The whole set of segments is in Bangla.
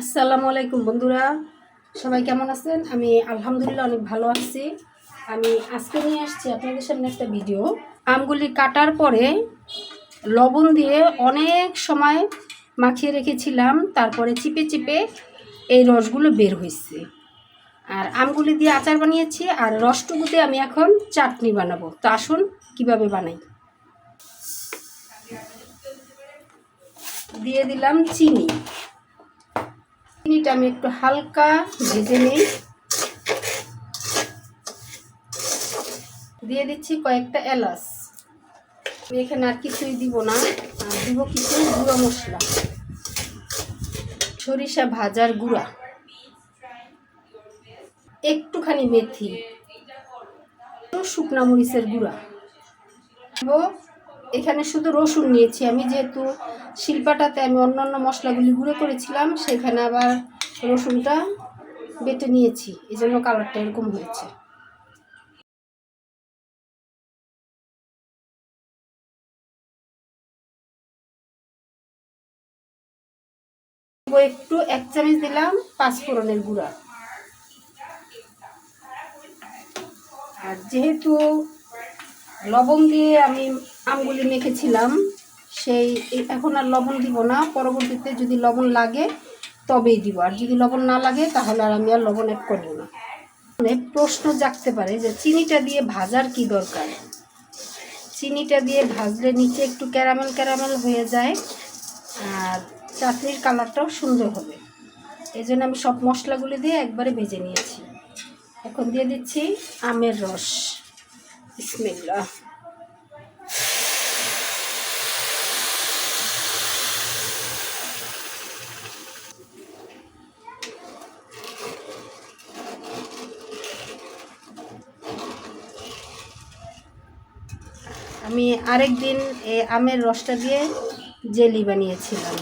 আসসালামু আলাইকুম বন্ধুরা। সবাই কেমন আছেন? আমি আলহামদুলিল্লাহ অনেক ভালো আছি। আমি আজকে নিয়ে আসছি আপনাদের সামনে একটা ভিডিও। আমগুলি কাটার পরে লবণ দিয়ে অনেক সময় মাখিয়ে রেখেছিলাম, তারপরে চিপে চিপে এই রসগুলো বের হয়েছে। আর আমগুলি দিয়ে আচার বানিয়েছি, আর রসটুকু দিয়ে আমি এখন চাটনি বানাবো। তো আসুন, কীভাবে বানাই? দিয়ে দিলাম চিনি। চিনিটা আমি একটু হালকা ভেজে নিই। দিয়ে দিচ্ছি কয়েকটা এলাচ। আমি এখানে আর কিছুই দিব না, আর দিব কিছু গুঁড়ো মশলা। সরিষা ভাজার গুঁড়া। একটুখানি মেথি। শুকনা মরিচের গুঁড়া। এখানে শুধু রসুন নিয়েছি। আমি যেহেতু শিল্পাটাতে আমি অন্য অন্য মশলাগুলি গুঁড়ো করেছিলাম, সেখানে আবার রসুনটা বেটে নিয়েছি। এই জন্য কালারটা এরকম হয়েছে। একটু এক চামচ দিলাম পাঁচফোড়নের গুঁড়া। আর যেহেতু লবণ দিয়ে আমি আমগুলি মেখেছিলাম। সেই এখন আর লবণ দিব না। পরবর্তীতে যদি লবণ লাগে, তবেই দিব। আর যদি লবণ না লাগে, তাহলে আর আমি আর লবণ অ্যাড করব না। মানে প্রশ্ন জাগতে পারে যে চিনিটা দিয়ে ভাজার কি দরকার? চিনিটা দিয়ে ভাজলে নিচে একটু ক্যারামেল ক্যারামেল হয়ে যায়, আর চাটনির কালারটাও সুন্দর হবে। এই জন্য আমি সব মশলাগুলি দিয়ে একবারে ভেজে নিয়েছি। এখন দিয়ে দিচ্ছি আমের রস। বিসমিল্লাহ আমি আরেক দিন এই আমের রসটা দিয়ে জেলি বানিয়েছিলাম।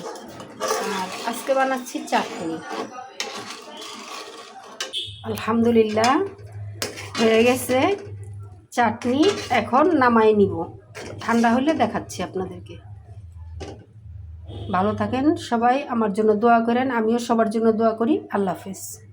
আর আজকে বানাচ্ছি চাটনি। আলহামদুলিল্লাহ, হয়ে গেছে। চাটনি এখন নামায় নিব। ঠান্ডা হলে দেখাচ্ছি আপনাদেরকে। ভালো থাকেন সবাই, আমার জন্য দোয়া করেন, আমিও সবার জন্য দোয়া করি। আল্লাহ হাফেজ।